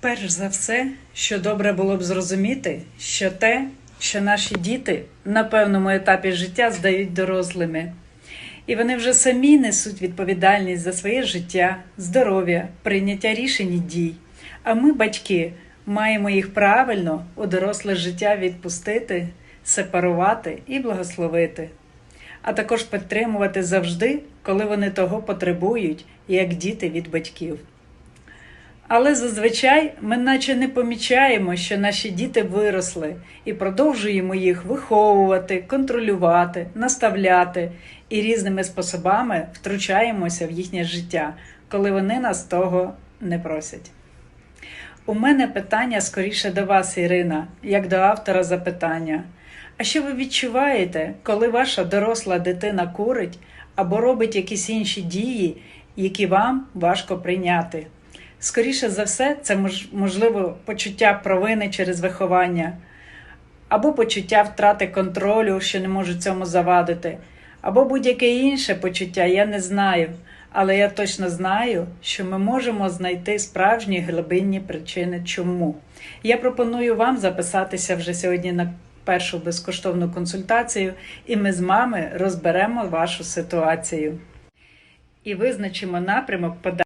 Перш за все, що добре було б зрозуміти, що те, що наші діти на певному етапі життя здають дорослими, і вони вже самі несуть відповідальність за своє життя, здоров'я, прийняття рішень і дій. А ми, батьки, маємо їх правильно у доросле життя відпустити, сепарувати і благословити, а також підтримувати завжди, коли вони того потребують, як діти від батьків. Але зазвичай ми наче не помічаємо, що наші діти виросли і продовжуємо їх виховувати, контролювати, наставляти і різними способами втручаємося в їхнє життя, коли вони нас того не просять. У мене питання скоріше до вас, Ірина, як до автора запитання. А що ви відчуваєте, коли ваша доросла дитина курить або робить якісь інші дії, які вам важко прийняти? Скоріше за все, це можливо почуття провини через виховання, або почуття втрати контролю, що не можуть цьому завадити, або будь-яке інше почуття, я не знаю. Але я точно знаю, що ми можемо знайти справжні глибинні причини, чому. Я пропоную вам записатися вже сьогодні на першу безкоштовну консультацію, і ми з мами розберемо вашу ситуацію і визначимо напрямок подальшого.